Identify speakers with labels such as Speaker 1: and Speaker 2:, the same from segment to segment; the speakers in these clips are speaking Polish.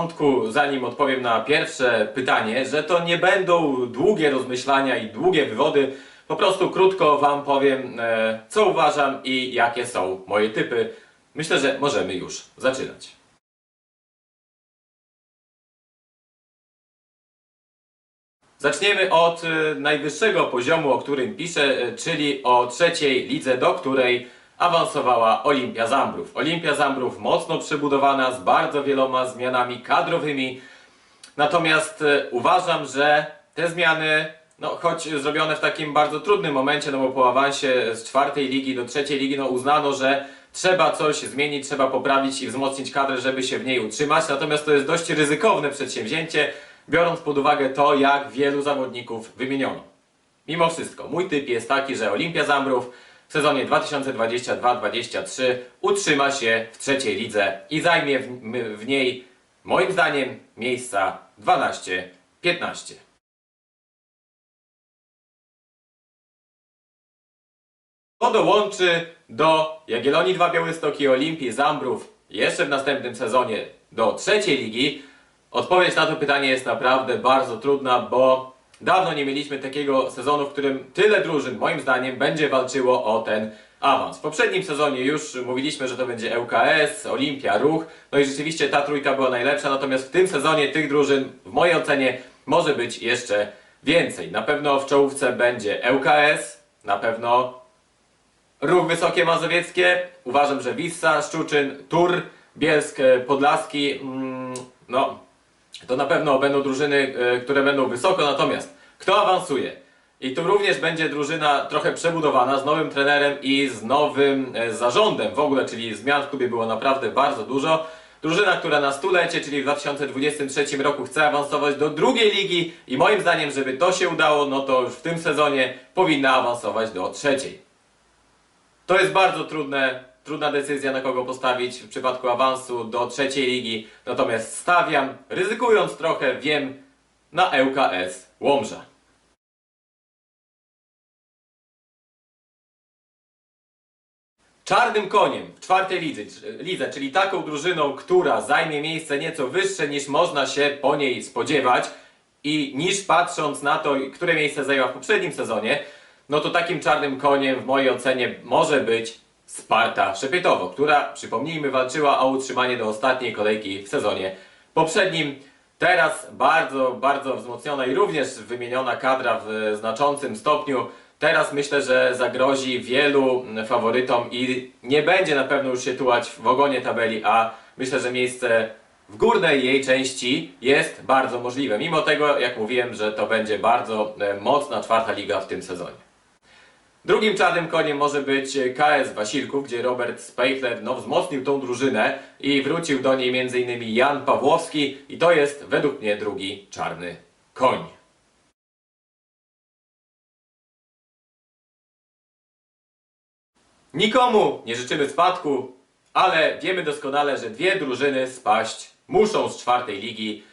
Speaker 1: początku, zanim odpowiem na pierwsze pytanie, że to nie będą długie rozmyślania i długie wywody. Po prostu krótko Wam powiem, e, co uważam i jakie są moje typy. Myślę, że możemy już zaczynać. Zaczniemy od e, najwyższego poziomu, o którym piszę, e, czyli o trzeciej lidze, do której awansowała Olimpia Zambrów. Olimpia Zambrów mocno przebudowana, z bardzo wieloma zmianami kadrowymi. Natomiast e, uważam, że te zmiany, no choć zrobione w takim bardzo trudnym momencie, no bo po awansie z czwartej ligi do trzeciej ligi, no uznano, że trzeba coś zmienić, trzeba poprawić i wzmocnić kadrę, żeby się w niej utrzymać. Natomiast to jest dość ryzykowne przedsięwzięcie, biorąc pod uwagę to, jak wielu zawodników wymieniono. Mimo wszystko, mój typ jest taki, że Olimpia Zambrów w sezonie 2022-2023 utrzyma się w trzeciej lidze i zajmie w, w niej, moim zdaniem, miejsca 12-15. To dołączy do Jagiellonii 2 Białystok i Olimpii Zambrów jeszcze w następnym sezonie do trzeciej ligi. Odpowiedź na to pytanie jest naprawdę bardzo trudna, bo dawno nie mieliśmy takiego sezonu, w którym tyle drużyn, moim zdaniem, będzie walczyło o ten awans. W poprzednim sezonie już mówiliśmy, że to będzie ŁKS, Olimpia, Ruch, no i rzeczywiście ta trójka była najlepsza, natomiast w tym sezonie tych drużyn, w mojej ocenie, może być jeszcze więcej. Na pewno w czołówce będzie ŁKS, na pewno Ruch Wysokie Mazowieckie, uważam, że Wissa, Szczuczyn, Tur, Bielsk, e, Podlaski, mm, no to na pewno będą drużyny, e, które będą wysoko, natomiast kto awansuje? I tu również będzie drużyna trochę przebudowana z nowym trenerem i z nowym e, zarządem w ogóle, czyli zmian w klubie było naprawdę bardzo dużo. Drużyna, która na stulecie, czyli w 2023 roku chce awansować do drugiej ligi i moim zdaniem, żeby to się udało, no to już w tym sezonie powinna awansować do trzeciej. To jest bardzo trudne, trudna decyzja, na kogo postawić w przypadku awansu do trzeciej ligi. Natomiast stawiam, ryzykując trochę, wiem, na ŁKS Łomża. Czarnym koniem w czwartej lidze, lidze, czyli taką drużyną, która zajmie miejsce nieco wyższe niż można się po niej spodziewać i niż patrząc na to, które miejsce zajęła w poprzednim sezonie, no to takim czarnym koniem w mojej ocenie może być Sparta Szepietowo, która, przypomnijmy, walczyła o utrzymanie do ostatniej kolejki w sezonie poprzednim. Teraz bardzo, bardzo wzmocniona i również wymieniona kadra w znaczącym stopniu. Teraz myślę, że zagrozi wielu faworytom i nie będzie na pewno już się tułać w ogonie tabeli, a myślę, że miejsce w górnej jej części jest bardzo możliwe. Mimo tego, jak mówiłem, że to będzie bardzo e, mocna czwarta liga w tym sezonie. Drugim czarnym koniem może być KS Wasilków, gdzie Robert Spejchler no, wzmocnił tą drużynę i wrócił do niej m.in. Jan Pawłowski i to jest według mnie drugi czarny koń. Nikomu nie życzymy spadku, ale wiemy doskonale, że dwie drużyny spaść muszą z czwartej ligi.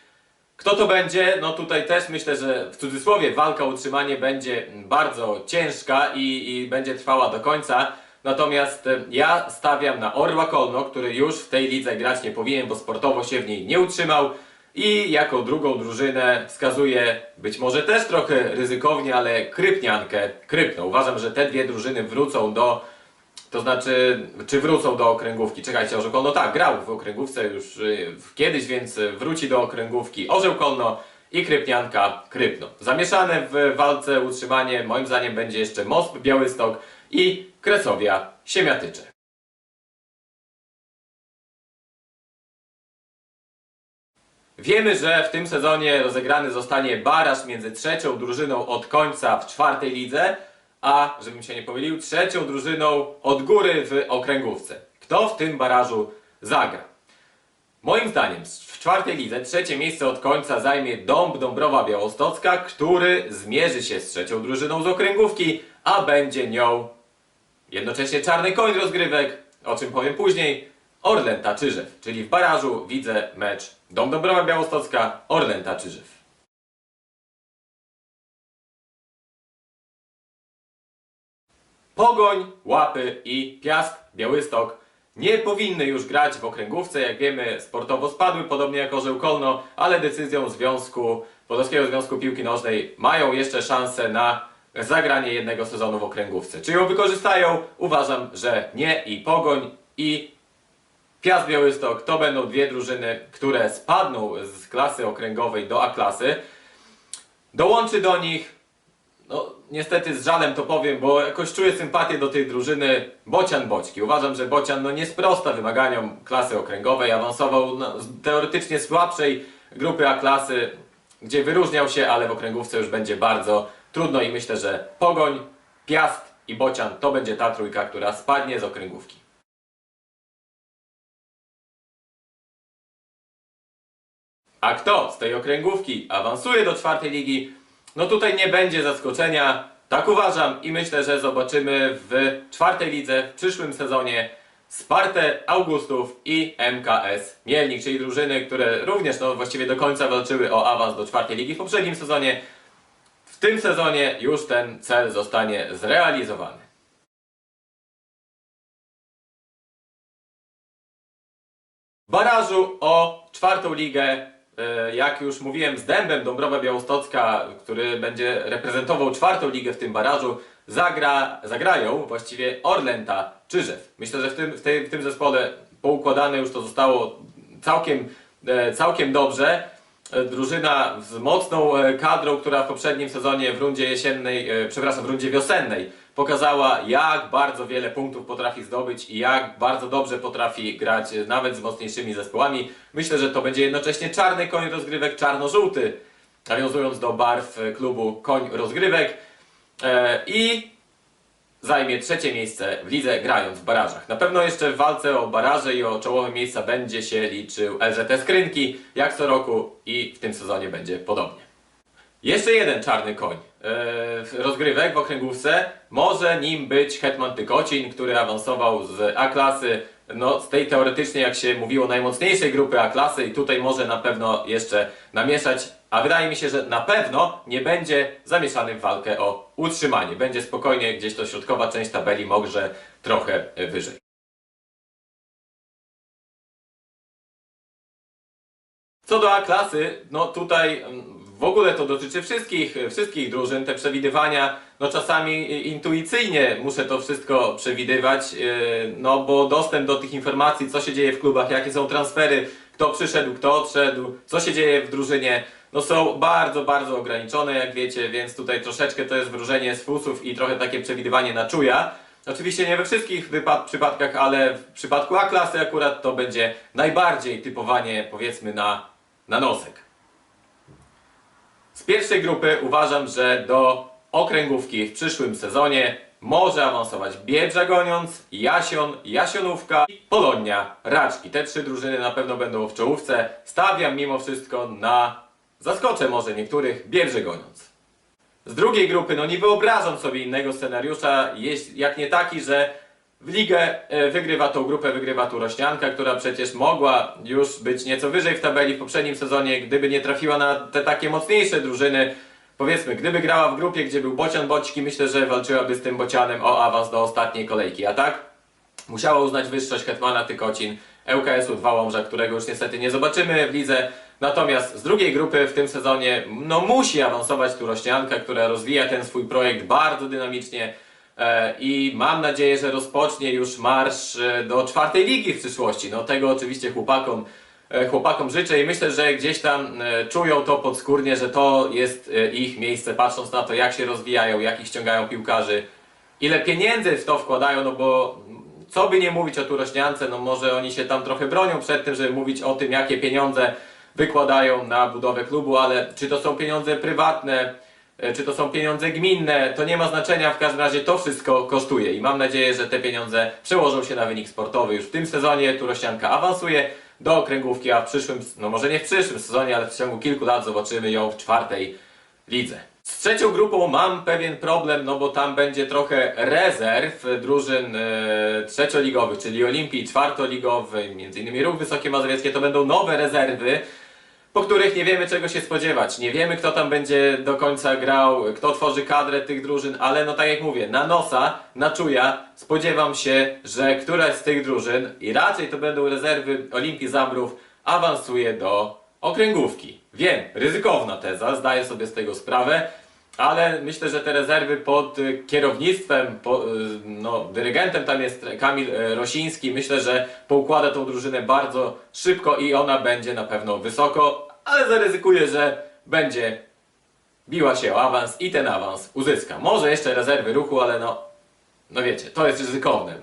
Speaker 1: Kto to będzie? No tutaj też myślę, że w cudzysłowie walka o utrzymanie będzie bardzo ciężka i, i będzie trwała do końca. Natomiast e, ja stawiam na Orła Kolno, który już w tej lidze grać nie powinien, bo sportowo się w niej nie utrzymał. I jako drugą drużynę wskazuję, być może też trochę ryzykownie, ale Krypniankę, Krypno. Uważam, że te dwie drużyny wrócą do to znaczy, czy wrócą do okręgówki? Czekajcie, Orzeł tak, grał w okręgówce już y, kiedyś, więc wróci do okręgówki Orzeł i Krypnianka Krypno. Zamieszane w walce utrzymanie, moim zdaniem, będzie jeszcze Most Białystok i Kresowia Siemiatycze. Wiemy, że w tym sezonie rozegrany zostanie baraż między trzecią drużyną od końca w czwartej lidze, a, żebym się nie pomylił, trzecią drużyną od góry w okręgówce. Kto w tym barażu zagra? Moim zdaniem w czwartej lidze trzecie miejsce od końca zajmie Dąb Dąbrowa Białostocka, który zmierzy się z trzecią drużyną z okręgówki, a będzie nią jednocześnie czarny koń rozgrywek, o czym powiem później, Orlen Taczyżew. Czyli w barażu widzę mecz Dąb Dąbrowa Białostocka, Orlen Taczyżew. Pogoń, Łapy i Piast Białystok nie powinny już grać w okręgówce. Jak wiemy, sportowo spadły, podobnie jak Orzeł Kolno, ale decyzją Związku, Polskiego Związku Piłki Nożnej mają jeszcze szansę na zagranie jednego sezonu w okręgówce. Czy ją wykorzystają? Uważam, że nie i Pogoń i Piast Białystok to będą dwie drużyny, które spadną z klasy okręgowej do A-klasy. Dołączy do nich, no niestety z żalem to powiem, bo jakoś czuję sympatię do tej drużyny Bocian Boćki. Uważam, że Bocian no, nie sprosta wymaganiom klasy okręgowej, awansował no, z teoretycznie słabszej grupy A-klasy, gdzie wyróżniał się, ale w okręgówce już będzie bardzo trudno i myślę, że Pogoń, Piast i Bocian to będzie ta trójka, która spadnie z okręgówki. A kto z tej okręgówki awansuje do czwartej ligi? No tutaj nie będzie zaskoczenia. Tak uważam i myślę, że zobaczymy w czwartej lidze w przyszłym sezonie Spartę Augustów i MKS Mielnik, czyli drużyny, które również no, właściwie do końca walczyły o awans do czwartej ligi w poprzednim sezonie. W tym sezonie już ten cel zostanie zrealizowany. Barażu o czwartą ligę, jak już mówiłem, z Dębem Dąbrowa Białostocka, który będzie reprezentował czwartą ligę w tym barażu, zagra, zagrają właściwie Orlęta Czyżew. Myślę, że w tym, w, tej, w tym zespole poukładane już to zostało całkiem, e, całkiem dobrze. E, Drużyna z mocną e, kadrą, która w poprzednim sezonie w rundzie jesiennej, e, przepraszam, w rundzie wiosennej pokazała jak bardzo wiele punktów potrafi zdobyć i jak bardzo dobrze potrafi grać e, nawet z mocniejszymi zespołami. Myślę, że to będzie jednocześnie czarny koń rozgrywek, czarno-żółty, nawiązując do barw e, klubu koń rozgrywek E, i zajmie trzecie miejsce w lidze grając w barażach. Na pewno jeszcze w walce o baraże i o czołowe miejsca będzie się liczył LZT Skrynki, jak co roku i w tym sezonie będzie podobnie. Jeszcze jeden czarny koń w rozgrywek w okręgówce. Może nim być Hetman Tykocin, który awansował z A-klasy, no z tej teoretycznie, jak się mówiło, najmocniejszej grupy A-klasy i tutaj może na pewno jeszcze namieszać, a wydaje mi się, że na pewno nie będzie zamieszany w walkę o utrzymanie. Będzie spokojnie gdzieś to środkowa część tabeli, może trochę wyżej. Co do A-klasy, no tutaj mm, w ogóle to dotyczy wszystkich, wszystkich drużyn, te przewidywania, no czasami intuicyjnie muszę to wszystko przewidywać, yy, no bo dostęp do tych informacji, co się dzieje w klubach, jakie są transfery, kto przyszedł, kto odszedł, co się dzieje w drużynie, no są bardzo, bardzo ograniczone, jak wiecie, więc tutaj troszeczkę to jest wróżenie z fusów i trochę takie przewidywanie na czuja. Oczywiście nie we wszystkich przypadkach, ale w przypadku A-klasy akurat to będzie najbardziej typowanie, powiedzmy, na, na nosek. Pierwszej grupy uważam, że do okręgówki w przyszłym sezonie może awansować Biedrza Goniąc, Jasion, Jasionówka i Polonia Raczki. Te trzy drużyny na pewno będą w czołówce. Stawiam mimo wszystko na, zaskoczę może niektórych, Biedrze Goniąc. Z drugiej grupy, no nie wyobrażam sobie innego scenariusza, jak nie taki, że w ligę e, wygrywa tą grupę, wygrywa tu Rośnianka, która przecież mogła już być nieco wyżej w tabeli w poprzednim sezonie, gdyby nie trafiła na te takie mocniejsze drużyny. Powiedzmy, gdyby grała w grupie, gdzie był Bocian Boćki, myślę, że walczyłaby z tym Bocianem o awans do ostatniej kolejki, a tak? Musiała uznać wyższość Hetmana Tykocin, ŁKS-u Dwa Łomża, którego już niestety nie zobaczymy w lidze. Natomiast z drugiej grupy w tym sezonie no musi awansować tu Rośnianka, która rozwija ten swój projekt bardzo dynamicznie i mam nadzieję, że rozpocznie już marsz e, do czwartej ligi w przyszłości. No tego oczywiście chłopakom, e, chłopakom życzę i myślę, że gdzieś tam e, czują to podskórnie, że to jest e, ich miejsce, patrząc na to jak się rozwijają, jak ich ściągają piłkarzy, ile pieniędzy w to wkładają, no bo co by nie mówić o Turośniance, no może oni się tam trochę bronią przed tym, żeby mówić o tym, jakie pieniądze wykładają na budowę klubu, ale czy to są pieniądze prywatne, e, czy to są pieniądze gminne, to nie ma znaczenia, w każdym razie to wszystko kosztuje i mam nadzieję, że te pieniądze przełożą się na wynik sportowy. Już w tym sezonie Turośnianka awansuje do okręgówki, a w przyszłym, no może nie w przyszłym sezonie, ale w ciągu kilku lat zobaczymy ją w czwartej lidze. Z trzecią grupą mam pewien problem, no bo tam będzie trochę rezerw drużyn e, trzecioligowych, czyli Olimpii czwartoligowej, między innymi Ruch Wysokie Mazowieckie, to będą nowe rezerwy. Po których nie wiemy czego się spodziewać. Nie wiemy kto tam będzie do końca grał, kto tworzy kadrę tych drużyn, ale no tak jak mówię, na nosa, na czuja spodziewam się, że któraś z tych drużyn i raczej to będą rezerwy Olimpii Zambrów awansuje do okręgówki. Wiem, ryzykowna teza, zdaję sobie z tego sprawę, ale myślę, że te rezerwy pod kierownictwem, po, y, no, dyrygentem tam jest Kamil y, Rosiński. Myślę, że poukłada tą drużynę bardzo szybko i ona będzie na pewno wysoko, ale zaryzykuję, że będzie biła się o awans i ten awans uzyska. Może jeszcze rezerwy ruchu, ale no, no wiecie, to jest ryzykowne.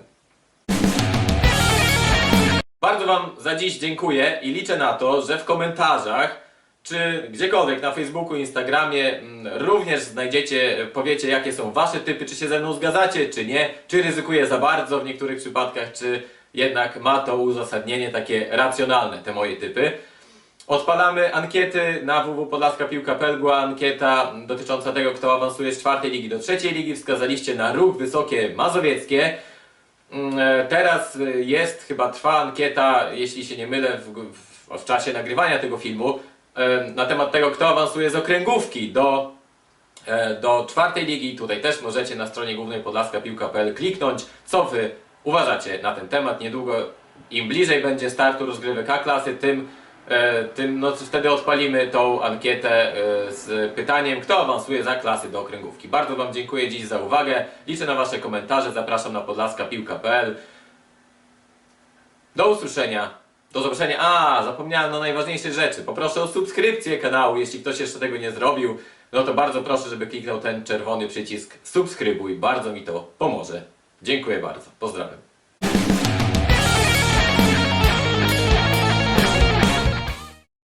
Speaker 1: Bardzo Wam za dziś dziękuję i liczę na to, że w komentarzach czy gdziekolwiek na Facebooku, Instagramie mm, również znajdziecie, powiecie jakie są Wasze typy, czy się ze mną zgadzacie, czy nie, czy ryzykuję za bardzo w niektórych przypadkach, czy jednak ma to uzasadnienie takie racjonalne, te moje typy. Odpalamy ankiety na www.podlaska.pl była ankieta dotycząca tego, kto awansuje z czwartej ligi do trzeciej ligi. Wskazaliście na ruch wysokie mazowieckie. Mm, e, Teraz e, jest, chyba trwa ankieta, jeśli się nie mylę, w, w, w czasie nagrywania tego filmu, na temat tego, kto awansuje z okręgówki do, e, do czwartej ligi. Tutaj też możecie na stronie głównej podlaska.piłka.pl kliknąć, co wy uważacie na ten temat. Niedługo, im bliżej będzie startu rozgrywek A-klasy, tym, tym no, wtedy odpalimy tą ankietę e, z pytaniem, kto awansuje za klasy do okręgówki. Bardzo Wam dziękuję dziś za uwagę. Liczę na Wasze komentarze. Zapraszam na podlaska.piłka.pl. Do usłyszenia. Do zobaczenia. A, zapomniałem o najważniejszej rzeczy. Poproszę o subskrypcję kanału, jeśli ktoś jeszcze tego nie zrobił. No to bardzo proszę, żeby kliknął ten czerwony przycisk subskrybuj. Bardzo mi to pomoże. Dziękuję bardzo. Pozdrawiam.